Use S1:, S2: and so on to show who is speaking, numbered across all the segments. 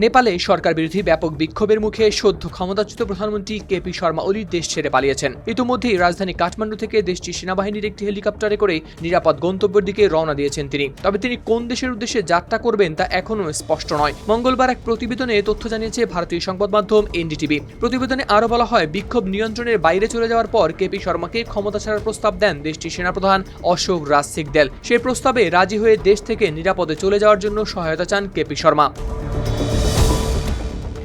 S1: নেপালে সরকার বিরোধী ব্যাপক বিক্ষোভের মুখে সদ্য ক্ষমতাচ্যুত প্রধানমন্ত্রী কেপি শর্মা ওলি দেশ ছেড়ে পালিয়েছেন। ইতিমধ্যেই রাজধানী কাঠমান্ডু থেকে দেশটির সেনাবাহিনীর একটি হেলিকপ্টারে করে নিরাপদ গন্তব্যের দিকে রওনা দিয়েছেন তিনি। তবে তিনি কোন দেশের উদ্দেশ্যে যাত্রা করবেন তা এখনও স্পষ্ট নয়। মঙ্গলবার এক প্রতিবেদনে তথ্য জানিয়েছে ভারতীয় সংবাদ মাধ্যম এনডিটিভি। প্রতিবেদনে আরও বলা হয়, বিক্ষোভ নিয়ন্ত্রণের বাইরে চলে যাওয়ার পর কেপি শর্মাকে ক্ষমতা ছাড়ার প্রস্তাব দেন দেশটির সেনাপ্রধান অশোক রাজ সিকদেল সেই প্রস্তাবে রাজি হয়ে দেশ থেকে নিরাপদে চলে যাওয়ার জন্য সহায়তা চান কেপি শর্মা।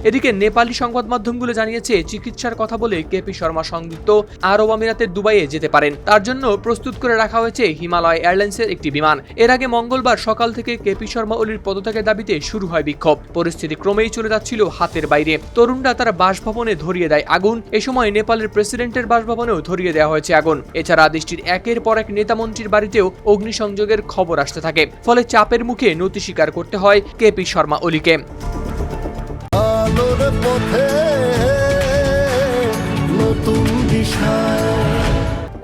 S1: এদিকে নেপালি সংবাদ মাধ্যমগুলো জানিয়েছে, চিকিৎসার কথা বলে কেপি শর্মা সংযুক্ত আরব আমিরাতের দুবাইয়ে যেতে পারেন। তার জন্য প্রস্তুত করে রাখা হয়েছে হিমালয় এয়ারলাইন্সের একটি বিমান। এর আগে মঙ্গলবার সকাল থেকে কেপি শর্মা ওলির পদত্যাগের দাবিতে শুরু হয় বিক্ষোভ। পরিস্থিতি ক্রমেই চলে যাচ্ছিল হাতের বাইরে। তরুণরা তারা বাসভবনে ধরিয়ে দেয় আগুন। এ সময় নেপালের প্রেসিডেন্টের বাসভবনেও ধরিয়ে দেওয়া হয়েছে আগুন। এছাড়া দেশটির একের পর এক নেতামন্ত্রীর বাড়িতেও অগ্নিসংযোগের খবর আসতে থাকে। ফলে চাপের মুখে নতি স্বীকার করতে হয় কেপি শর্মা ওলিকে
S2: আলোর পথে নতুন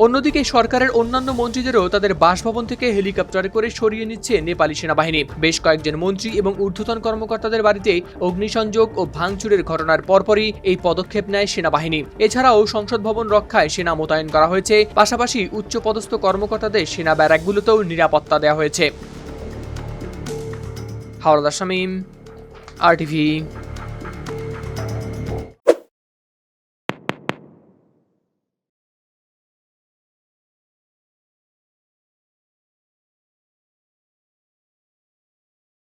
S1: অন্যদিকে সরকারের অন্যান্য মন্ত্রীদেরও তাদের বাসভবন থেকে হেলিকপ্টারে করে সরিয়ে নিচ্ছে নেপালি সেনাবাহিনী। বেশ কয়েকজন মন্ত্রী এবং ঊর্ধ্বতন কর্মকর্তাদের বাড়িতে অগ্নিসংযোগ ও ভাঙচুরের ঘটনার পরপরই এই পদক্ষেপ নেয় সেনাবাহিনী। এছাড়াও সংসদ ভবন রক্ষায় সেনা মোতায়েন করা হয়েছে। পাশাপাশি উচ্চপদস্থ কর্মকর্তাদের সেনা ব্যারাকগুলোতেও নিরাপত্তা দেওয়া হয়েছে। হাওড়াদার শামীম আর টিভি